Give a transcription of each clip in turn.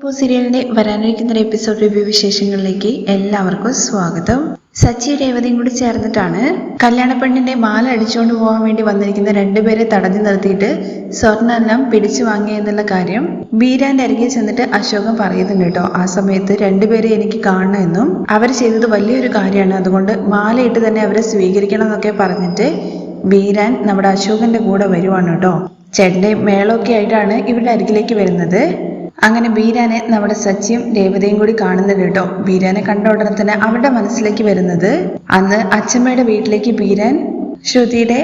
ഇപ്പോൾ സീരിയലിന്റെ വരാനിരിക്കുന്ന എപ്പിസോഡ് റിവ്യൂ വിശേഷങ്ങളിലേക്ക് എല്ലാവർക്കും സ്വാഗതം. സച്ചി രേവതിയും കൂടി ചേർന്നിട്ടാണ് കല്യാണപ്പെണ്ണിന്റെ മാല അടിച്ചുകൊണ്ട് പോകാൻ വേണ്ടി വന്നിരിക്കുന്ന രണ്ടുപേരെ തടഞ്ഞു നിർത്തിയിട്ട് സ്വർണെല്ലാം പിടിച്ചു വാങ്ങി എന്നുള്ള കാര്യം ബീരാന്റെ അരികെ ചെന്നിട്ട് അശോകൻ പറയുന്നുണ്ട് കേട്ടോ. ആ സമയത്ത് രണ്ടുപേരെ എനിക്ക് കാണണമെന്നും അവർ ചെയ്തത് വലിയൊരു കാര്യമാണ്. അതുകൊണ്ട് മാലയിട്ട് തന്നെ അവരെ സ്വീകരിക്കണം എന്നൊക്കെ പറഞ്ഞിട്ട് ബീരാൻ നമ്മുടെ അശോകന്റെ കൂടെ വരുവാണ് കേട്ടോ. ചേട്ടന്റെ മേളമൊക്കെ ആയിട്ടാണ് ഇവരുടെ അരികിലേക്ക് വരുന്നത്. അങ്ങനെ ബീരാനെ നമ്മുടെ സച്ചിയും രേവതയും കൂടി കാണുന്നുണ്ട് കേട്ടോ. ബീരാനെ കണ്ട ഉടനെ തന്നെ അവരുടെ മനസ്സിലേക്ക് വരുന്നത് അന്ന് അച്ഛമ്മയുടെ വീട്ടിലേക്ക് ബീരാൻ ശ്രുതിയുടെ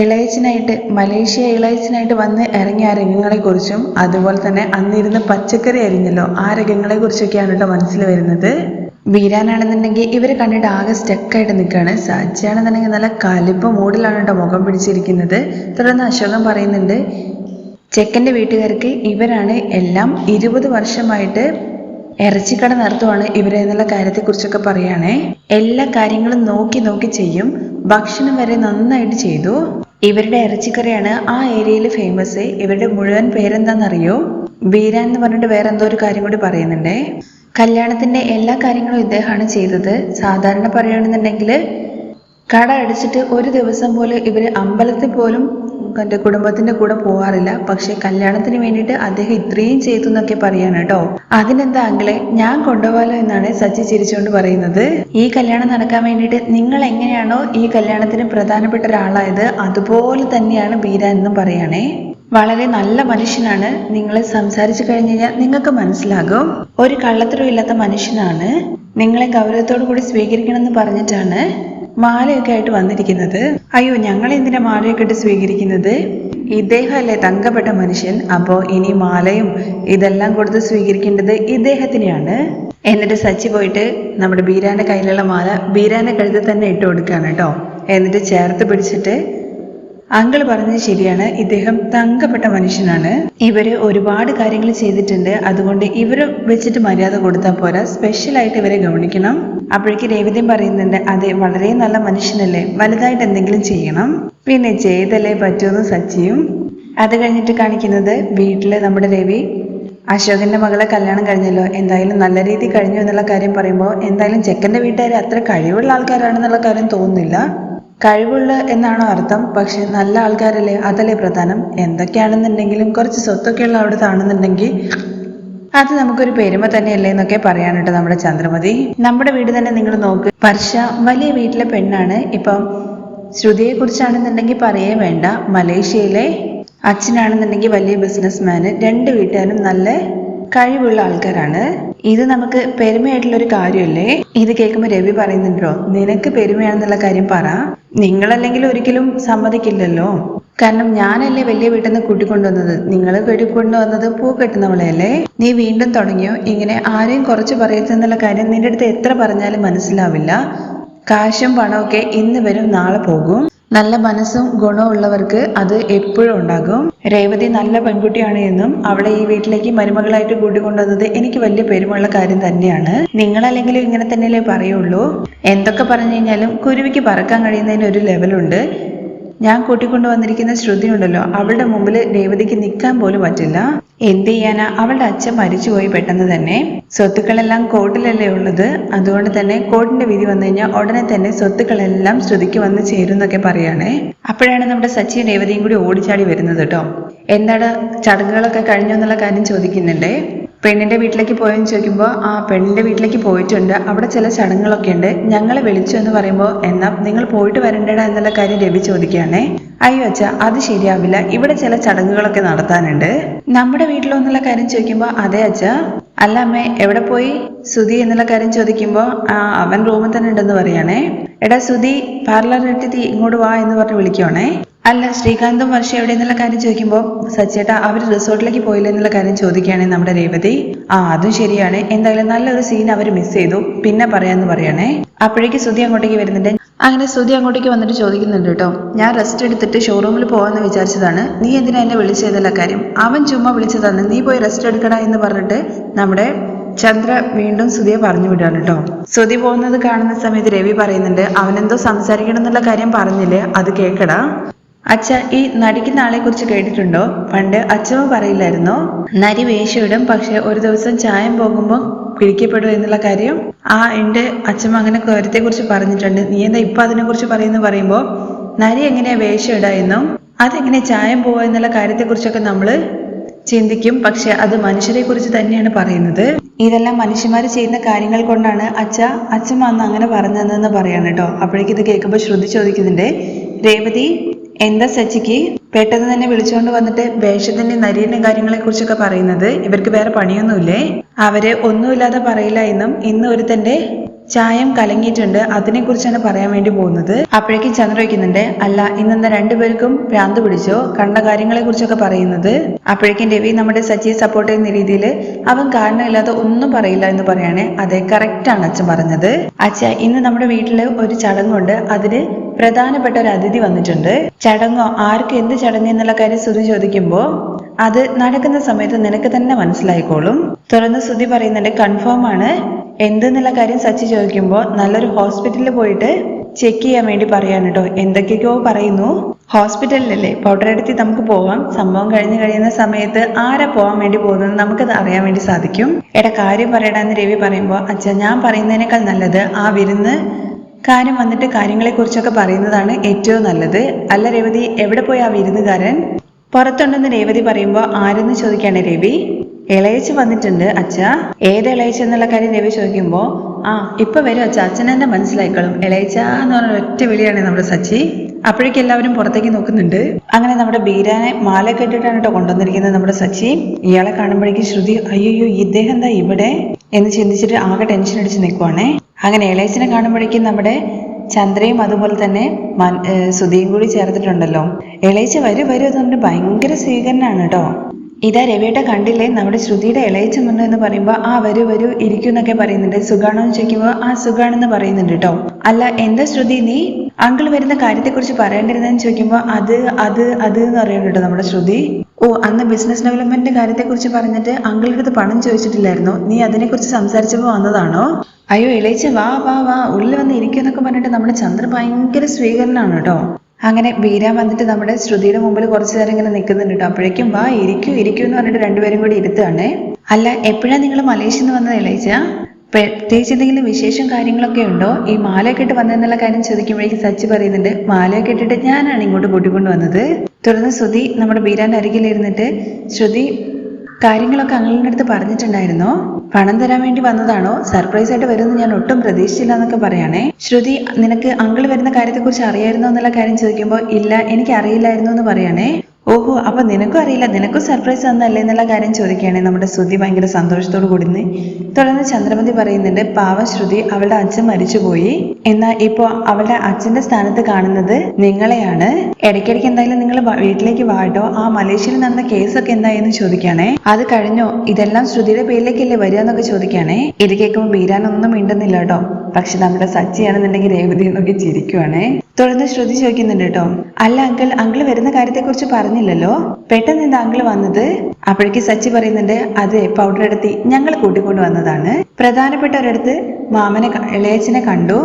ഇളയച്ചനായിട്ട് മലേഷ്യ ഇളയച്ചനായിട്ട് വന്ന് ഇറങ്ങിയ ആ രംഗങ്ങളെ കുറിച്ചും അതുപോലെ തന്നെ അന്നിരുന്ന് പച്ചക്കറി അരിഞ്ഞല്ലോ ആ രംഗങ്ങളെ കുറിച്ചൊക്കെയാണ് കേട്ടോ മനസ്സിൽ വരുന്നത്. ബീരാനാണെന്നുണ്ടെങ്കിൽ ഇവരെ കണ്ടിട്ട് ആകെ സ്റ്റക്കായിട്ട് നിൽക്കുകയാണ്. സച്ചിയാണെന്നുണ്ടെങ്കിൽ നല്ല കലിപ്പ് മൂടിലാണ് കേട്ടോ മുഖം പിടിച്ചിരിക്കുന്നത്. തുടർന്ന് അശോകം പറയുന്നുണ്ട് ചെക്കന്റെ വീട്ടുകാർക്ക് ഇവരാണ് എല്ലാം ഇരുപത് വർഷമായിട്ട് ഇറച്ചിക്കട നടത്തുവാണ് ഇവരെ എന്നുള്ള കാര്യത്തെക്കുറിച്ചൊക്കെ പറയുകയാണേ എല്ലാ കാര്യങ്ങളും നോക്കി നോക്കി ചെയ്യും. ഭക്ഷണം വരെ നന്നായിട്ട് ചെയ്തു. ഇവരുടെ ഇറച്ചിക്കറിയാണ് ആ ഏരിയയിൽ ഫേമസ്. ഇവരുടെ മുഴുവൻ പേരെന്താണെന്നറിയോ? വീരാൻ എന്ന് പറഞ്ഞിട്ട് വേറെ എന്തോ ഒരു കാര്യം കൂടി പറയുന്നുണ്ടേ. കല്യാണത്തിന്റെ എല്ലാ കാര്യങ്ങളും ഇദ്ദേഹമാണ് ചെയ്തത്. സാധാരണ പറയുകയാണെന്നുണ്ടെങ്കിൽ കട അടിച്ചിട്ട് ഒരു ദിവസം പോലും ഇവർ അമ്പലത്തിൽ പോലും എന്റെ കുടുംബത്തിന്റെ കൂടെ പോവാറില്ല. പക്ഷെ കല്യാണത്തിന് വേണ്ടിയിട്ട് അദ്ദേഹം ഇത്രയും ചെയ്തു എന്നൊക്കെ പറയാണ് കേട്ടോ. അതിനെന്താ അങ്കിളെ ഞാൻ കൊണ്ടുപോകാലോ എന്നാണ് സച്ചി ചിരിച്ചുകൊണ്ട് പറയുന്നത്. ഈ കല്യാണം നടക്കാൻ വേണ്ടിയിട്ട് നിങ്ങൾ എങ്ങനെയാണോ ഈ കല്യാണത്തിന് പ്രധാനപ്പെട്ട ഒരാളായത് അതുപോലെ തന്നെയാണ് ബീര എന്നും പറയണേ. വളരെ നല്ല മനുഷ്യനാണ്. നിങ്ങൾ സംസാരിച്ചു കഴിഞ്ഞു കഴിഞ്ഞാൽ നിങ്ങൾക്ക് മനസ്സിലാകും. ഒരു കള്ളത്തരവും ഇല്ലാത്ത മനുഷ്യനാണ്. നിങ്ങളെ ഗൗരവത്തോടു കൂടി സ്വീകരിക്കണമെന്ന് പറഞ്ഞിട്ടാണ്. മാലയൊക്കെ ആയിട്ട് വന്നിരിക്കുന്നത്. അയ്യോ ഞങ്ങൾ എന്തിനാ മാലയൊക്കെ ഇട്ട് സ്വീകരിക്കുന്നത്? ഇദ്ദേഹമല്ലേ തങ്കപ്പെട്ട മനുഷ്യൻ? അപ്പോ ഇനി മാലയും ഇതെല്ലാം കൊടുത്ത് സ്വീകരിക്കേണ്ടത് ഇദ്ദേഹത്തിനെയാണ്. എന്നിട്ട് സച്ചി പോയിട്ട് നമ്മുടെ ബീരാന്റെ കയ്യിലുള്ള മാല ബീരാന്റെ കഴുത്തിൽ തന്നെ ഇട്ട് കൊടുക്കുകയാണ് കേട്ടോ. എന്നിട്ട് ചേർത്ത് പിടിച്ചിട്ട് അങ്കിൾ പറഞ്ഞത് ശരിയാണ്. ഇദ്ദേഹം തങ്കപ്പെട്ട മനുഷ്യനാണ്. ഇവർ ഒരുപാട് കാര്യങ്ങൾ ചെയ്തിട്ടുണ്ട്. അതുകൊണ്ട് ഇവരെ വെച്ചിട്ട് മര്യാദ കൊടുത്താൽ പോരാ. സ്പെഷ്യൽ ആയിട്ട് ഇവരെ ഗവണിക്കണം അപ്പോഴേക്ക് രേവതിയും പറയുന്നുണ്ട് അതെ വളരെ നല്ല മനുഷ്യനല്ലേ. വലുതായിട്ട് എന്തെങ്കിലും ചെയ്യണം. പിന്നെ ചെയ്തല്ലേ പറ്റുമെന്ന് സച്ചിയും. അത് കഴിഞ്ഞിട്ട് കാണിക്കുന്നത് വീട്ടിൽ നമ്മുടെ രവി അശോകന്റെ മകളെ കല്യാണം കഴിഞ്ഞല്ലോ. എന്തായാലും നല്ല രീതി കഴിഞ്ഞു എന്നുള്ള കാര്യം പറയുമ്പോൾ എന്തായാലും ചെക്കന്റെ വീട്ടുകാർ അത്ര കഴിവുള്ള ആൾക്കാരാണെന്നുള്ള കാര്യം തോന്നുന്നില്ല. കഴിവുള്ള എന്നാണോ അർത്ഥം? പക്ഷെ നല്ല ആൾക്കാരല്ലേ? അതല്ലേ പ്രധാനം? എന്തൊക്കെയാണെന്നുണ്ടെങ്കിലും കുറച്ച് സ്വത്തൊക്കെയുള്ള അവിടെ ആണെന്നുണ്ടെങ്കിൽ അത് നമുക്കൊരു പെരുമ തന്നെയല്ലേ എന്നൊക്കെ പറയാനുണ്ട് നമ്മുടെ ചന്ദ്രമതി. നമ്മുടെ വീട് തന്നെ നിങ്ങൾ നോക്ക്. വർഷ വലിയ വീട്ടിലെ പെണ്ണാണ്. ഇപ്പം ശ്രുതിയെ കുറിച്ചാണെന്നുണ്ടെങ്കിൽ പറയേ വേണ്ട. മലേഷ്യയിലെ അച്ഛനാണെന്നുണ്ടെങ്കിൽ വലിയ ബിസിനസ്മാന് രണ്ട് വീട്ടുകാരും നല്ല കഴിവുള്ള ആൾക്കാരാണ്. ഇത് നമുക്ക് പെരുമയായിട്ടുള്ള ഒരു കാര്യമല്ലേ? ഇത് കേൾക്കുമ്പോൾ രവി പറയുന്നുണ്ടോ നിനക്ക് പെരുമയാണെന്നുള്ള കാര്യം പറ. നിങ്ങളല്ലെങ്കിൽ ഒരിക്കലും സമ്മതിക്കില്ലല്ലോ. കാരണം ഞാനല്ലേ വലിയ വീട്ടിൽ നിന്ന് കൂട്ടിക്കൊണ്ടുവന്നത്. നിങ്ങൾ കൂട്ടിക്കൊണ്ടുവന്നത് പൂ കെട്ടുന്നവളെയല്ലേ? നീ വീണ്ടും തുടങ്ങിയോ? ഇങ്ങനെ ആരെയും കുറച്ച് പറയരുതെന്നുള്ള കാര്യം നിന്റെ അടുത്ത് എത്ര പറഞ്ഞാലും മനസ്സിലാവില്ല. കാശും പണമൊക്കെ ഇന്ന് വരും നാളെ പോകും. നല്ല മനസ്സും ഗുണവും ഉള്ളവർക്ക് അത് എപ്പോഴും ഉണ്ടാകും. രേവതി നല്ല പെൺകുട്ടിയാണ് എന്നും അവളെ ഈ വീട്ടിലേക്ക് മരുമകളായിട്ട് കൂട്ടിക്കൊണ്ടുവന്നത് എനിക്ക് വലിയ പെരുമുള്ള കാര്യം തന്നെയാണ്. നിങ്ങളല്ലെങ്കിലും ഇങ്ങനെ തന്നെയല്ലേ പറയുള്ളൂ? എന്തൊക്കെ പറഞ്ഞു കഴിഞ്ഞാലും കുരുവിക്ക് പറക്കാൻ കഴിയുന്നതിന് ഒരു ലെവലുണ്ട് ഞാൻ കൂട്ടിക്കൊണ്ടു വന്നിരിക്കുന്ന ശ്രുതി ഉണ്ടല്ലോ അവളുടെ മുമ്പിൽ രേവതിക്ക് നിൽക്കാൻ പോലും പറ്റില്ല. എന്ത് ചെയ്യാനാ? അവളുടെ അച്ഛൻ മരിച്ചുപോയി പെട്ടെന്ന് തന്നെ. സ്വത്തുക്കളെല്ലാം കോർട്ടിലല്ലേ ഉള്ളത്? അതുകൊണ്ട് തന്നെ കോർട്ടിന്റെ വിധി വന്നു കഴിഞ്ഞാൽ ഉടനെ തന്നെ സ്വത്തുക്കളെല്ലാം ശ്രുതിക്ക് വന്ന് ചേരുന്നൊക്കെ പറയുകയാണേ അപ്പോഴാണ് നമ്മുടെ സച്ചിൻ രേവതിയും കൂടി ഓടിച്ചാടി വരുന്നത് കേട്ടോ. എന്താണ്? ചടങ്ങുകളൊക്കെ കഴിഞ്ഞോ എന്നുള്ള കാര്യം ചോദിക്കുന്നുണ്ടേ. പെണ്ണിന്റെ വീട്ടിലേക്ക് പോയെന്ന് ചോദിക്കുമ്പോൾ ആ പെണ്ണിന്റെ വീട്ടിലേക്ക് പോയിട്ടുണ്ട്. അവിടെ ചില ചടങ്ങുകളൊക്കെ ഉണ്ട്. ഞങ്ങളെ വിളിച്ചു എന്ന് പറയുമ്പോൾ എന്നാ നിങ്ങൾ പോയിട്ട് വരണ്ടടാ എന്നുള്ള കാര്യം രവി ചോദിക്കുകയാണേ. അയ്യോ അച്ഛ അത് ശരിയാവില്ല. ഇവിടെ ചില ചടങ്ങുകളൊക്കെ നടത്താനുണ്ട്. നമ്മുടെ വീട്ടിലോ എന്നുള്ള കാര്യം ചോദിക്കുമ്പോൾ അതെ അച്ഛ. അല്ല അമ്മേ എവിടെ പോയി? സുധി എന്നുള്ള കാര്യം ചോദിക്കുമ്പോൾ ആ അവൻ റൂമിൽ തന്നെ ഉണ്ടെന്ന് പറയാണേ. എടാ സുധി പാർലറിനെത്തി ഇങ്ങോട്ട് വാ എന്ന് പറഞ്ഞ് വിളിക്കുവാണേ. അല്ല ശ്രീകാന്തും വർഷ എവിടെ എന്നുള്ള കാര്യം ചോദിക്കുമ്പോൾ സച്ചേട്ടാ അവർ റിസോർട്ടിലേക്ക് പോയില്ല എന്നുള്ള കാര്യം ചോദിക്കുകയാണെ നമ്മുടെ രേവതി. ആ അതും ശരിയാണ്. എന്തായാലും നല്ലൊരു സീൻ അവർ മിസ് ചെയ്തു. പിന്നെ പറയാന്ന് പറയണേ. അപ്പോഴേക്ക് സുധി അങ്ങോട്ടേക്ക് വരുന്നുണ്ട്. അങ്ങനെ സുധി അങ്ങോട്ടേക്ക് വന്നിട്ട് ചോദിക്കുന്നുണ്ട് കേട്ടോ. ഞാൻ റെസ്റ്റ് എടുത്തിട്ട് ഷോറൂമിൽ പോകാമെന്ന് വിചാരിച്ചതാണ്. നീ എന്തിനാ എന്നെ വിളിച്ചതല്ല കാര്യം. അവൻ ചുമ്മാ വിളിച്ചതാണ്. നീ പോയി റെസ്റ്റ് എടുക്കടാ എന്ന് പറഞ്ഞിട്ട് നമ്മുടെ ചന്ദ്ര വീണ്ടും സുധിയെ പറഞ്ഞു വിടാണ് കേട്ടോ. സുധി പോകുന്നത് കാണുന്ന സമയത്ത് രവി പറയുന്നുണ്ട് അവനെന്തോ സംസാരിക്കണം എന്നുള്ള കാര്യം പറഞ്ഞില്ലേ? അത് കേക്കടാ. അച്ഛ ഈ നടിക്കുന്ന ആളെ കുറിച്ച് കേട്ടിട്ടുണ്ടോ? പണ്ട് അച്ഛമ്മ പറയില്ലായിരുന്നോ? നരി വേഷമിടും പക്ഷെ ഒരു ദിവസം ചായം പോകുമ്പോൾ പിടിക്കപ്പെടും എന്നുള്ള കാര്യം? ആ എന്റെ അച്ഛമ്മ അങ്ങനെ കാര്യത്തെ കുറിച്ച് പറഞ്ഞിട്ടുണ്ട്. നീ എന്താ ഇപ്പൊ അതിനെ കുറിച്ച് പറയുന്നു പറയുമ്പോ നരി എങ്ങനെയാ വേഷം ഇടുക എന്നും? അതെങ്ങനെ ചായം പോവുക എന്നുള്ള കാര്യത്തെ കുറിച്ചൊക്കെ നമ്മൾ ചിന്തിക്കും. പക്ഷെ അത് മനുഷ്യരെ കുറിച്ച് തന്നെയാണ് പറയുന്നത്. ഇതെല്ലാം മനുഷ്യന്മാർ ചെയ്യുന്ന കാര്യങ്ങൾ കൊണ്ടാണ് അച്ഛ അച്ഛൻ അന്ന് അങ്ങനെ പറഞ്ഞതെന്ന് പറയാണ് കേട്ടോ. അപ്പോഴേക്കും ഇത് കേൾക്കുമ്പോൾ ശ്രുതി രേവതി എന്താ സച്ചിക്ക്? പെട്ടെന്ന് തന്നെ വിളിച്ചുകൊണ്ട് വന്നിട്ട് വേഷത്തിന്റെ നരീന്റെ കാര്യങ്ങളെ കുറിച്ചൊക്കെ പറയുന്നത്. ഇവർക്ക് വേറെ പണിയൊന്നുമില്ലേ? അവരെ ഒന്നുമില്ലാതെ പറയില്ല എന്നും ഇന്ന് ഒരുത്തന്റെ ചായം കലങ്ങിയിട്ടുണ്ട്. അതിനെക്കുറിച്ചാണ് പറയാൻ വേണ്ടി പോകുന്നത്. അപ്പോഴേക്കും ചന്ദ്ര വയ്ക്കുന്നുണ്ട് അല്ല ഇന്നെന്താ രണ്ടുപേർക്കും ഭ്രാന്ത് പിടിച്ചോ? കണ്ട കാര്യങ്ങളെ കുറിച്ചൊക്കെ പറയുന്നത്. അപ്പോഴേക്കും രവി നമ്മുടെ സച്ചിയെ സപ്പോർട്ട് ചെയ്യുന്ന രീതിയിൽ അവൻ കാരണമില്ലാതെ ഒന്നും പറയില്ല എന്ന് പറയാണ്. അതെ കറക്റ്റാണ് അച്ഛൻ പറഞ്ഞത്. അച്ഛ ഇന്ന് നമ്മുടെ വീട്ടിൽ ഒരു ചടങ്ങുണ്ട്. അതിന് പ്രധാനപ്പെട്ട ഒരു അതിഥി വന്നിട്ടുണ്ട്. ചടങ്ങോ? ആർക്ക് എന്ത് ചടങ്ങ് എന്നുള്ള കാര്യം ശ്രുതി ചോദിക്കുമ്പോ അത് നടക്കുന്ന സമയത്ത് നിനക്ക് തന്നെ മനസ്സിലായിക്കോളും. തുറന്ന് ശ്രുതി പറയുന്നുണ്ട് കൺഫേം ആണ്. എന്തെന്നുള്ള കാര്യം സച്ചി ചോദിക്കുമ്പോൾ നല്ലൊരു ഹോസ്പിറ്റലിൽ പോയിട്ട് ചെക്ക് ചെയ്യാൻ വേണ്ടി പറയാണ് കേട്ടോ എന്തൊക്കെയൊക്കെയോ പറയുന്നു. ഹോസ്പിറ്റലിലല്ലേ പൗഡർ എടുത്തി നമുക്ക് പോവാം. സംഭവം കഴിഞ്ഞു കഴിയുന്ന സമയത്ത് ആരെ പോവാൻ വേണ്ടി പോകുന്നത് നമുക്കത് അറിയാൻ വേണ്ടി സാധിക്കും. എടാ കാര്യം പറയടാന്ന് രവി പറയുമ്പോൾ അച്ഛാ ഞാൻ പറയുന്നതിനേക്കാൾ നല്ലത് ആ വിരുന്ന് കാര്യം വന്നിട്ട് കാര്യങ്ങളെ കുറിച്ചൊക്കെ പറയുന്നതാണ് ഏറ്റവും നല്ലത്. അല്ല രേവതി എവിടെ പോയി ആ വിരുന്നുകാരൻ? പുറത്തുണ്ടെന്ന് രേവതി പറയുമ്പോൾ ആരെന്ന് ചോദിക്കാണ് രവി? ഇളയച്ച് വന്നിട്ടുണ്ട് അച്ഛ. ഏത് ഇളയച്ച എന്നുള്ള കാര്യം രവി ചോദിക്കുമ്പോൾ ആ ഇപ്പൊ വരും അച്ഛ അച്ഛനെന്നെ മനസ്സിലായിക്കളും. ഇളയച്ച എന്ന് പറഞ്ഞ ഒറ്റ വിളിയാണ് നമ്മുടെ സച്ചി. അപ്പോഴേക്കും എല്ലാവരും പുറത്തേക്ക് നോക്കുന്നുണ്ട്. അങ്ങനെ നമ്മുടെ ബീരാനെ മാല കെട്ടിട്ടാണ് കേട്ടോ കൊണ്ടുവന്നിരിക്കുന്നത് നമ്മുടെ സച്ചി. ഇയാളെ കാണുമ്പോഴേക്കും ശ്രുതി അയ്യോ ഇദ്ദേഹം എന്താ ഇവിടെ? എന്ന് ചിന്തിച്ചിട്ട് ആകെ ടെൻഷൻ അടിച്ച് നിൽക്കുവാണേ അങ്ങനെ ഇളയച്ചനെ കാണുമ്പോഴേക്കും നമ്മുടെ ചന്ദ്രയും അതുപോലെ തന്നെ സുധിയും കൂടി ചേർത്തിട്ടുണ്ടല്ലോ. ഇളയച്ച വരും വരും എന്ന് ഭയങ്കര സ്വീകരണമാണ് കേട്ടോ. ഇതാ രവിയേട്ട കണ്ടില്ലേ? നമ്മുടെ ശ്രുതിയുടെ ഇളയച്ച മുന്നു എന്ന് പറയുമ്പോൾ ആ വരൂ വരൂ ഇരിക്കും എന്നൊക്കെ പറയുന്നുണ്ട്. സുഖാണോ എന്ന് ചോദിക്കുമ്പോൾ ആ സുഖാണെന്ന് പറയുന്നുണ്ട് കേട്ടോ അല്ല എന്താ ശ്രുതി നീ അങ്കിൾ വരുന്ന കാര്യത്തെക്കുറിച്ച് പറയേണ്ടിരുന്നെന്ന് ചോദിക്കുമ്പോൾ അത് അത് അത് എന്ന് പറയുന്നുണ്ട് നമ്മുടെ ശ്രുതി. ഓ അന്ന് ബിസിനസ് ഡെവലപ്മെന്റിന്റെ കാര്യത്തെക്കുറിച്ച് പറഞ്ഞിട്ട് അങ്കിളുടെ അടുത്ത് പണം ചോദിച്ചിട്ടില്ലായിരുന്നു? നീ അതിനെക്കുറിച്ച് സംസാരിച്ചപ്പോൾ വന്നതാണോ? അയ്യോ ഇളയിച്ച് വാ വാ വാ ഉള്ളിൽ വന്ന് ഇരിക്കുന്നൊക്കെ പറഞ്ഞിട്ട് നമ്മുടെ ചന്ദ്ര ഭയങ്കര സ്വീകരണമാണ് കേട്ടോ അങ്ങനെ വീര വന്നിട്ട് നമ്മുടെ ശ്രുതിയുടെ മുമ്പിൽ കുറച്ചു നേരം ഇങ്ങനെ നിൽക്കുന്നുണ്ട് കേട്ടോ. അപ്പോഴേക്കും വാ ഇരിക്കൂ ഇരിക്കൂ എന്ന് പറഞ്ഞിട്ട് രണ്ടുപേരും കൂടി ഇരുത്തുകയാണ് അല്ല എപ്പോഴാണ് നിങ്ങൾ മലേഷ്യയിൽ നിന്ന് വന്നത് ഇളയിച്ച പ്രത്യേകിച്ച് എന്തെങ്കിലും വിശേഷം കാര്യങ്ങളൊക്കെ ഉണ്ടോ? ഈ മാലയൊക്കെ ഇട്ട് വന്നെന്നുള്ള കാര്യം ചോദിക്കുമ്പോഴേക്കും സച്ചി പറയുന്നുണ്ട് മാലയൊക്കെ ഇട്ടിട്ട് ഞാനാണ് ഇങ്ങോട്ട് കൂട്ടിക്കൊണ്ട് വന്നത്. തുടർന്ന് ശ്രുതി നമ്മുടെ ബീരാന്റെ അരികിലിരുന്നിട്ട് ശ്രുതി കാര്യങ്ങളൊക്കെ അങ്ങളിന്റെ അടുത്ത് പറഞ്ഞിട്ടുണ്ടായിരുന്നോ? പണം തരാൻ വേണ്ടി വന്നതാണോ? സർപ്രൈസ് ആയിട്ട് വരുമെന്ന് ഞാൻ ഒട്ടും പ്രതീക്ഷിച്ചില്ല എന്നൊക്കെ പറയാണേ. ശ്രുതി നിനക്ക് അങ്കിൾ വരുന്ന കാര്യത്തെക്കുറിച്ച് അറിയായിരുന്നോ എന്നുള്ള കാര്യം ചോദിക്കുമ്പോൾ ഇല്ല എനിക്ക് അറിയില്ലായിരുന്നു എന്ന് പറയാണേ. ഓഹോ അപ്പൊ നിനക്കും അറിയില്ല. നിനക്കും സർപ്രൈസ് തന്നല്ലേ എന്നുള്ള കാര്യം ചോദിക്കുകയാണെങ്കിൽ നമ്മുടെ ശ്രുതി ഭയങ്കര സന്തോഷത്തോട് കൂടി തുടർന്ന് ചന്ദ്രമതി പറയുന്നുണ്ട് പാവ ശ്രുതി അവളുടെ അച്ഛൻ മരിച്ചുപോയി. എന്നാൽ ഇപ്പോ അവളുടെ അച്ഛന്റെ സ്ഥാനത്ത് കാണുന്നത് നിങ്ങളെയാണ്. ഇടയ്ക്കിടയ്ക്ക് എന്തായാലും നിങ്ങൾ വീട്ടിലേക്ക് വാട്ടോ? ആ മലേഷ്യയിൽ നടന്ന കേസൊക്കെ എന്തായെന്ന് ചോദിക്കുകയാണേ. അത് കഴിഞ്ഞോ? ഇതെല്ലാം ശ്രുതിയുടെ പേരിലേക്കല്ലേ വരിക എന്നൊക്കെ ചോദിക്കുകയാണേ. ഇത് കേൾക്കുമ്പോൾ ബീരാനൊന്നും മിണ്ടുന്നില്ല കേട്ടോ. പക്ഷെ നമ്മുടെ സച്ചിയാണെന്നുണ്ടെങ്കിൽ രേവതി എന്നൊക്കെ ചിരിക്കുവാണേ. തുടർന്ന് ശ്രുതി ചോദിക്കുന്നുണ്ട് കേട്ടോ. അല്ല അങ്കിൾ അങ്കിൾ വരുന്ന കാര്യത്തെക്കുറിച്ച് പറഞ്ഞില്ലല്ലോ? പെട്ടെന്ന് എന്താ അങ്കിൾ വന്നത്? അപ്പോഴേക്ക് സച്ചി പറയുന്നുണ്ട് അതെ പൗഡർ എടുത്തി ഞങ്ങൾ കൂട്ടിക്കൊണ്ട് വന്നതാണ്. പ്രധാനപ്പെട്ട ഒരിടത്ത് മാമനെ ഇളയച്ചനെ കണ്ടു.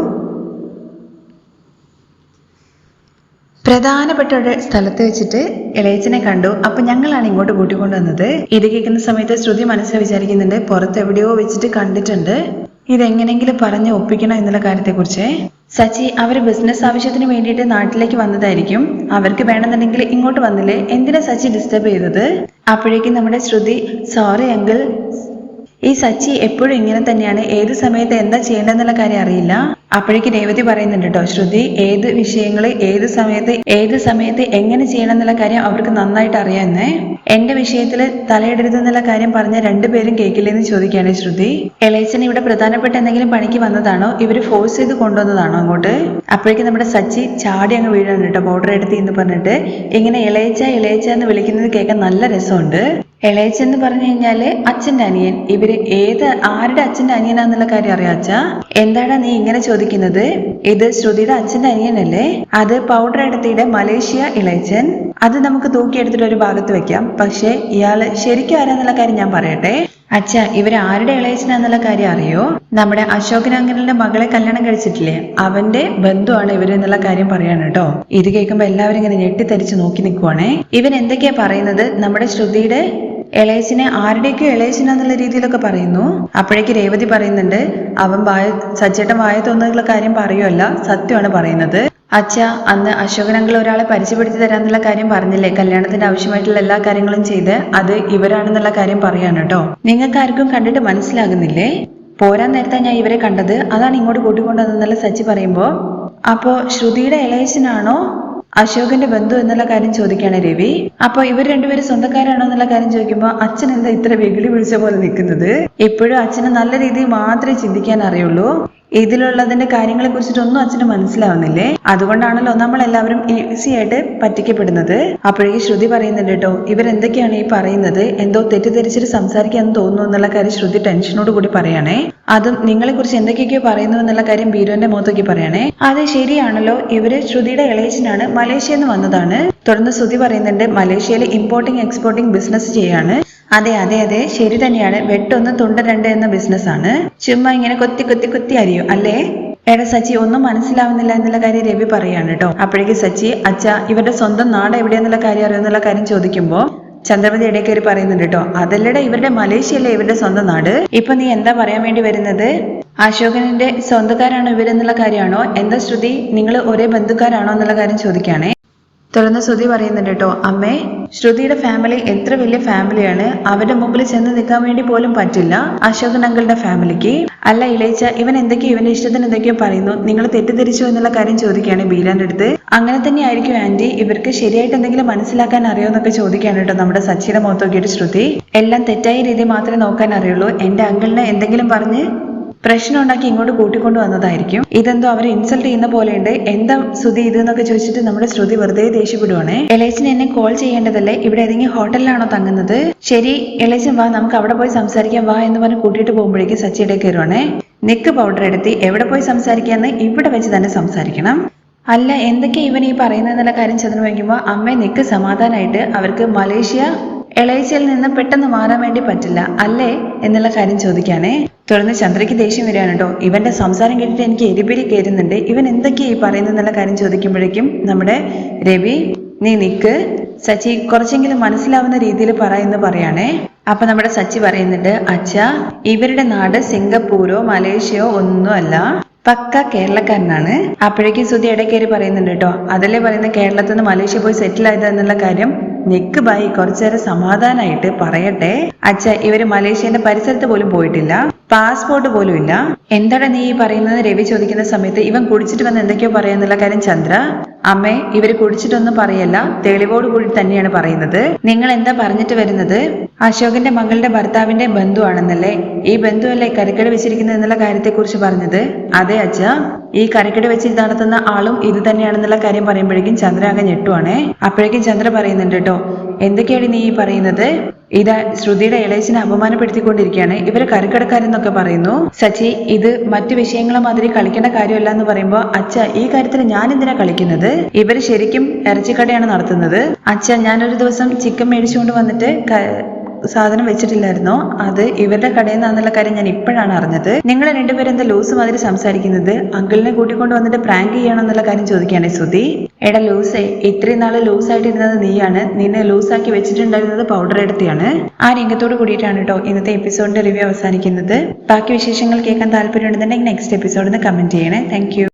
പ്രധാനപ്പെട്ട ഒരു സ്ഥലത്ത് വെച്ചിട്ട് ഇളയച്ചനെ കണ്ടു. അപ്പൊ ഞങ്ങളാണ് ഇങ്ങോട്ട് കൂട്ടിക്കൊണ്ടുവന്നത് ഇത് കേൾക്കുന്ന സമയത്ത് ശ്രുതി മനസ്സിൽ വിചാരിക്കുന്നുണ്ട് പുറത്ത് എവിടെയോ വെച്ചിട്ട് കണ്ടിട്ടുണ്ട്. ഇതെങ്ങനെങ്കിലും പറഞ്ഞ് ഒപ്പിക്കണം എന്നുള്ള കാര്യത്തെക്കുറിച്ച്. സച്ചി അവർ ബിസിനസ് ആവശ്യത്തിന് വേണ്ടിയിട്ട് നാട്ടിലേക്ക് വന്നതായിരിക്കും. അവർക്ക് വേണമെന്നുണ്ടെങ്കിൽ ഇങ്ങോട്ട് വന്നില്ലേ? എന്തിനാ സച്ചി ഡിസ്റ്റർബ് ചെയ്തത്? അപ്പോഴേക്കും നമ്മുടെ ശ്രുതി സോറി അങ്കിൾ ഈ സച്ചി എപ്പോഴും ഇങ്ങനെ തന്നെയാണ്. ഏത് സമയത്ത് എന്താ ചെയ്യേണ്ടതെന്നുള്ള കാര്യം അറിയില്ല. അപ്പോഴേക്ക് രേവതി പറയുന്നുണ്ട് കേട്ടോ ശ്രുതി ഏത് വിഷയങ്ങൾ ഏത് സമയത്ത് ഏത് സമയത്ത് എങ്ങനെ ചെയ്യണം എന്നുള്ള കാര്യം അവർക്ക് നന്നായിട്ട് അറിയാമെന്നേ. എന്റെ വിഷയത്തിൽ തലയിടരുത് എന്നുള്ള കാര്യം പറഞ്ഞ രണ്ടുപേരും കേൾക്കില്ലെന്ന് ചോദിക്കുകയാണ് ശ്രുതി. എളേച്ചൻ ഇവിടെ പ്രധാനപ്പെട്ട എന്തെങ്കിലും പണിക്ക് വന്നതാണോ? ഇവർ ഫോഴ്സ് ചെയ്ത് കൊണ്ടുവന്നതാണോ അങ്ങോട്ട്? അപ്പോഴേക്കും നമ്മുടെ സച്ചി ചാടി അങ്ങ് വീഴാണ് കേട്ടോ ബോർഡർ എടുത്ത് എന്ന് പറഞ്ഞിട്ട്. ഇങ്ങനെ ഇളയച്ച ഇളയച്ച എന്ന് വിളിക്കുന്നത് കേൾക്കാൻ നല്ല രസമുണ്ട്. ഇളയച്ച എന്ന് പറഞ്ഞു കഴിഞ്ഞാൽ അച്ഛന്റെ അനിയൻ. ഇവർ ഏത് ആരുടെ അച്ഛന്റെ അനിയനാന്നുള്ള കാര്യം അറിയാച്ച എന്താടാ നീ ഇങ്ങനെ ചോദിക്കുന്നത് ഇത് ശ്രുതിയുടെ അച്ഛന്റെ അനിയനല്ലേ? അത് പൗഡർ എടുത്തിയുടെ മലേഷ്യ ഇളയച്ചൻ അത് നമുക്ക് തൂക്കിയെടുത്തിട്ട് ഒരു ഭാഗത്ത് വെക്കാം. പക്ഷേ ഇയാൾ ശരിക്കും ആരാന്നുള്ള കാര്യം ഞാൻ പറയട്ടെ. അച്ഛ ഇവർ ആരുടെ ഇളയച്ചനാന്നുള്ള കാര്യം അറിയോ? നമ്മുടെ അശോകൻ അങ്കലിന്റെ മകളെ കല്യാണം കഴിച്ചിട്ടില്ലേ? അവന്റെ ബന്ധുവാണ് ഇവർ എന്നുള്ള കാര്യം പറയാണ് കേട്ടോ. ഇത് കേൾക്കുമ്പോ എല്ലാവരും ഇങ്ങനെ ഞെട്ടിത്തരിച്ച് നോക്കി നിൽക്കുവാണേ ഇവൻ എന്തൊക്കെയാ പറയുന്നത്? നമ്മുടെ ശ്രുതിയുടെ ഇളയച്ചിനെ ആരുടെയൊക്കെ ഇളയച്ചനാന്നുള്ള രീതിയിലൊക്കെ പറയുന്നു. അപ്പോഴേക്ക് രേവതി പറയുന്നുണ്ട് അവൻ വായ സച്ചേട്ടൻ വായ തോന്നുന്നുള്ള കാര്യം പറയുമല്ല സത്യമാണ് പറയുന്നത്. അച്ഛ അന്ന് അശോകനങ്ങൾ ഒരാളെ പരിചയപ്പെടുത്തി തരാന്നുള്ള കാര്യം പറഞ്ഞില്ലേ? കല്യാണത്തിന്റെ ആവശ്യമായിട്ടുള്ള എല്ലാ കാര്യങ്ങളും ചെയ്ത് അത് ഇവരാണെന്നുള്ള കാര്യം പറയാണ് കേട്ടോ നിങ്ങൾക്ക് ആർക്കും കണ്ടിട്ട് മനസ്സിലാകുന്നില്ലേ? പോരാൻ നേരത്തെ ഞാൻ ഇവരെ കണ്ടത്. അതാണ് ഇങ്ങോട്ട് കൂട്ടിക്കൊണ്ടുവന്നെന്നുള്ള സച്ചി പറയുമ്പോ? അപ്പോ ശ്രുതിയുടെ ഇളയച്ചനാണോ അശോകന്റെ ബന്ധു എന്നുള്ള കാര്യം ചോദിക്കുകയാണ് രവി. അപ്പൊ ഇവർ രണ്ടുപേരും സ്വന്തക്കാരാണോ എന്നുള്ള കാര്യം ചോദിക്കുമ്പോൾ അച്ഛൻ എന്താ ഇത്ര വെകിളി വിളിച്ച പോലെ നിൽക്കുന്നത്? എപ്പോഴും അച്ഛന് നല്ല രീതിയിൽ മാത്രമേ ചിന്തിക്കാൻ അറിയുള്ളൂ. ഇതിലുള്ളതിന്റെ കാര്യങ്ങളെ കുറിച്ചിട്ടൊന്നും അച്ഛന് മനസ്സിലാവുന്നില്ലേ? അതുകൊണ്ടാണല്ലോ നമ്മൾ എല്ലാവരും ഈസി ആയിട്ട് പറ്റിക്കപ്പെടുന്നത്. അപ്പോഴേക്ക് ശ്രുതി പറയുന്നുണ്ട് കേട്ടോ ഇവരെന്തൊക്കെയാണ് ഈ പറയുന്നത്? എന്തോ തെറ്റിദ്ധരിച്ചിട്ട് സംസാരിക്കാന്ന് തോന്നുന്നു എന്നുള്ള കാര്യം ശ്രുതി ടെൻഷനോട് കൂടി പറയണേ. അതും നിങ്ങളെ കുറിച്ച് എന്തൊക്കെയൊക്കെയോ പറയുന്നു എന്നുള്ള കാര്യം ബീരുവിന്റെ മുഖത്തേക്ക് പറയണേ. അത് ശരിയാണല്ലോ. ഇവർ ശ്രുതിയുടെ ഇളയച്ചനാണ് മലേഷ്യയിൽ നിന്ന് വന്നതാണ്. തുടർന്ന് ശ്രുതി പറയുന്നുണ്ട് മലേഷ്യയിൽ ഇമ്പോർട്ടിംഗ് എക്സ്പോർട്ടിംഗ് ബിസിനസ് ചെയ്യാണ്. അതെ അതെ അതെ ശരി തന്നെയാണ്. വെട്ടൊന്ന് തുണ്ട രണ്ട് എന്ന ബിസിനസ് ആണ്. ചുമ്മാ ഇങ്ങനെ കൊത്തി കൊത്തി കൊത്തി അറിയും അല്ലേ? എടാ സച്ചി ഒന്നും മനസ്സിലാവുന്നില്ല എന്നുള്ള കാര്യം രവി പറയാണ് കേട്ടോ. അപ്പോഴേക്ക് സച്ചി അച്ഛ ഇവരുടെ സ്വന്തം നാട് എവിടെയെന്നുള്ള കാര്യം അറിയുമെന്നുള്ള കാര്യം ചോദിക്കുമ്പോ ചന്ദ്രമതി ഇടയ്ക്കേറി പറയുന്നുണ്ട് കേട്ടോ. അതല്ലടെ ഇവരുടെ മലേഷ്യയിലെ ഇവരുടെ സ്വന്തം നാട്? ഇപ്പൊ നീ എന്താ പറയാൻ വേണ്ടി വരുന്നത്? അശോകനിന്റെ സ്വന്തക്കാരാണോ ഇവരെന്നുള്ള കാര്യമാണോ? എന്താ ശ്രുതി നിങ്ങൾ ഒരേ ബന്ധുക്കാരാണോ എന്നുള്ള കാര്യം ചോദിക്കുകയാണേ തുടർന്ന് ശ്രുതി പറയുന്നുണ്ട് കേട്ടോ അമ്മേ ശ്രുതിയുടെ ഫാമിലി എത്ര വലിയ ഫാമിലിയാണ് അവരുടെ മുമ്പിൽ ചെന്ന് നിൽക്കാൻ വേണ്ടി പോലും പറ്റില്ല. അശോകൻ അങ്കിളുടെ ഫാമിലിക്ക് അല്ല ഇളയിച്ച ഇവൻ എന്തൊക്കെയോ ഇവന്റെ ഇഷ്ടത്തിന് എന്തൊക്കെയോ പറയുന്നു. നിങ്ങൾ തെറ്റിദ്ധരിച്ചു എന്നുള്ള കാര്യം ചോദിക്കുകയാണ് ബീലാന്റെ അടുത്ത്. അങ്ങനെ തന്നെ ആയിരിക്കും ആന്റി. ഇവർക്ക് ശരിയായിട്ട് എന്തെങ്കിലും മനസ്സിലാക്കാൻ അറിയോ എന്നൊക്കെ ചോദിക്കുകയാണ് കേട്ടോ നമ്മുടെ സച്ചിയുടെ മുഖത്ത് ശ്രുതി. എല്ലാം തെറ്റായ രീതി മാത്രമേ നോക്കാൻ അറിയുള്ളൂ. എന്റെ അങ്കിളിനെ എന്തെങ്കിലും പറഞ്ഞ് പ്രശ്നം ഉണ്ടാക്കി ഇങ്ങോട്ട് കൂട്ടിക്കൊണ്ടു വന്നതായിരിക്കും. ഇതെന്തോ അവരെ ഇൻസൾട്ട് ചെയ്യുന്ന പോലെയുണ്ട്. എന്താ ശ്രുതി ഇത് എന്നൊക്കെ ചോദിച്ചിട്ട് നമ്മുടെ ശ്രുതി വെറുതെ ദേഷ്യപ്പെടുവാണേ. എളേച്ചൻ എന്നെ കോൾ ചെയ്യേണ്ടതല്ലേ? ഇവിടെ ഏതെങ്കിലും ഹോട്ടലിലാണോ തങ്ങുന്നത്? ശരി എളേച്ചൻ വാ നമുക്ക് അവിടെ പോയി സംസാരിക്കാം. വാ എന്ന് പറഞ്ഞ് കൂട്ടിയിട്ട് പോകുമ്പോഴേക്കും സച്ചിയുടെ കയറുവാണേ. നെക്ക് പൗഡർ എടുത്തി എവിടെ പോയി സംസാരിക്കാന്ന് ഇവിടെ വെച്ച് തന്നെ സംസാരിക്കണം. അല്ല എന്തൊക്കെ ഇവൻ ഈ പറയുന്നതെന്നുള്ള കാര്യം ചെന്ന് വയ്ക്കുമ്പോൾ അമ്മ നിക്ക് സമാധാനമായിട്ട് അവർക്ക് മലേഷ്യ എളയിച്ചയിൽ നിന്ന് പെട്ടെന്ന് മാറാൻ വേണ്ടി പറ്റില്ല അല്ലേ? എന്നുള്ള കാര്യം ചോദിക്കാനേ. തുടർന്ന് ചന്ദ്രയ്ക്ക് ദേഷ്യം വരികയാണ് കേട്ടോ. ഇവന്റെ സംസാരം കേട്ടിട്ട് എനിക്ക് എരിപിരി കയറുന്നുണ്ട്. ഇവൻ എന്തൊക്കെയാ ഈ പറയുന്നതെന്നുള്ള കാര്യം ചോദിക്കുമ്പോഴേക്കും നമ്മുടെ രവി നീ നിക്ക്. സച്ചി കുറച്ചെങ്കിലും മനസ്സിലാവുന്ന രീതിയിൽ പറയുന്നു പറയാണേ. അപ്പൊ നമ്മുടെ സച്ചി പറയുന്നുണ്ട് അച്ഛ ഇവരുടെ നാട് സിംഗപ്പൂരോ മലേഷ്യയോ ഒന്നുമല്ല പക്ക കേരളക്കാരനാണ്. അപ്പോഴേക്കും സുധി ഇടയ്ക്കേറി പറയുന്നുണ്ട് കേട്ടോ അതല്ലേ പറയുന്നത്? കേരളത്തിൽ നിന്ന് മലേഷ്യ പോയി സെറ്റിൽ ആയത് എന്നുള്ള കാര്യം നിക്ക് ബായി കുറച്ചേരം സമാധാനായിട്ട് പറയട്ടെ. അച്ഛ ഇവർ മലേഷ്യന്റെ പരിസരത്ത് പോലും പോയിട്ടില്ല. പാസ്പോർട്ട് പോലും ഇല്ല. എന്താണ് നീ ഈ പറയുന്നത്? രവി ചോദിക്കുന്ന സമയത്ത് ഇവൻ കുടിച്ചിട്ട് വന്ന് എന്തൊക്കെയോ പറയാന്നുള്ള കാര്യം ചന്ദ്ര. അമ്മേ ഇവർ കുടിച്ചിട്ടൊന്നും പറയല്ല. തെളിവോട് കൂടി തന്നെയാണ് പറയുന്നത്. നിങ്ങൾ എന്താ പറഞ്ഞിട്ട് വരുന്നത്? അശോകന്റെ മകളുടെ ഭർത്താവിന്റെ ബന്ധുവാണെന്നല്ലേ? ഈ ബന്ധുവല്ലേ കരക്കട വെച്ചിരിക്കുന്നത് എന്നുള്ള കാര്യത്തെ കുറിച്ച് പറഞ്ഞത്? അതെ അച്ഛ. ഈ കരക്കട വെച്ച് നടത്തുന്ന ആളും ഇത് തന്നെയാണെന്നുള്ള കാര്യം പറയുമ്പോഴേക്കും ചന്ദ്ര ആകെ ഞെട്ടുവാണേ. അപ്പോഴേക്കും ചന്ദ്ര പറയുന്നുണ്ട് കേട്ടോ എന്തൊക്കെയാണ് നീ ഈ പറയുന്നത്? ഇതാ ശ്രുതിയുടെ ഇളയച്ചിനെ അപമാനപ്പെടുത്തിക്കൊണ്ടിരിക്കുകയാണ്. ഇവർ കരക്കടക്കാരെന്നൊക്കെ പറയുന്നു. സച്ചി ഇത് മറ്റു വിഷയങ്ങളെ മാതിരി കളിക്കേണ്ട കാര്യമല്ല എന്ന് പറയുമ്പോൾ അച്ഛ ഈ കാര്യത്തിൽ ഞാൻ എന്തിനാ കളിക്കുന്നത്? ഇവർ ശരിക്കും ഇറച്ചിക്കടയാണ് നടത്തുന്നത്. അച്ഛ ഞാനൊരു ദിവസം ചിക്കൻ മേടിച്ചുകൊണ്ട് വന്നിട്ട് സാധനം വെച്ചിട്ടില്ലായിരുന്നോ? അത് ഇവരുടെ കടയിൽ നിന്നുള്ള കാര്യം ഞാൻ ഇപ്പോഴാണ് അറിഞ്ഞത്. നിങ്ങൾ രണ്ടുപേരും എന്താ ലൂസ് മാതിരി സംസാരിക്കുന്നത്? അങ്കിളിനെ കൂട്ടിക്കൊണ്ട് വന്നിട്ട് പ്രാങ്ക് ചെയ്യണം എന്നുള്ള കാര്യം ചോദിക്കുകയാണ് ശ്രുതി. എടാ ലൂസേ ഇത്രയും നാൾ ലൂസായിട്ടിരുന്നത് നീയാണ്. നിന്നെ ലൂസാക്കി വെച്ചിട്ടുണ്ടായിരുന്നത് പൗഡർ എടുത്തിയാണ്. ആ രംഗത്തോട് കൂടിയിട്ടാണ് കേട്ടോ ഇന്നത്തെ എപ്പിസോഡിന്റെ റിവ്യൂ അവസാനിക്കുന്നത്. ബാക്കി വിശേഷങ്ങൾ കേൾക്കാൻ താല്പര്യമുണ്ടെന്നുണ്ടെങ്കിൽ നെക്സ്റ്റ് എപ്പിസോഡിൽ നിന്ന് കമന്റ് ചെയ്യണേ. താങ്ക്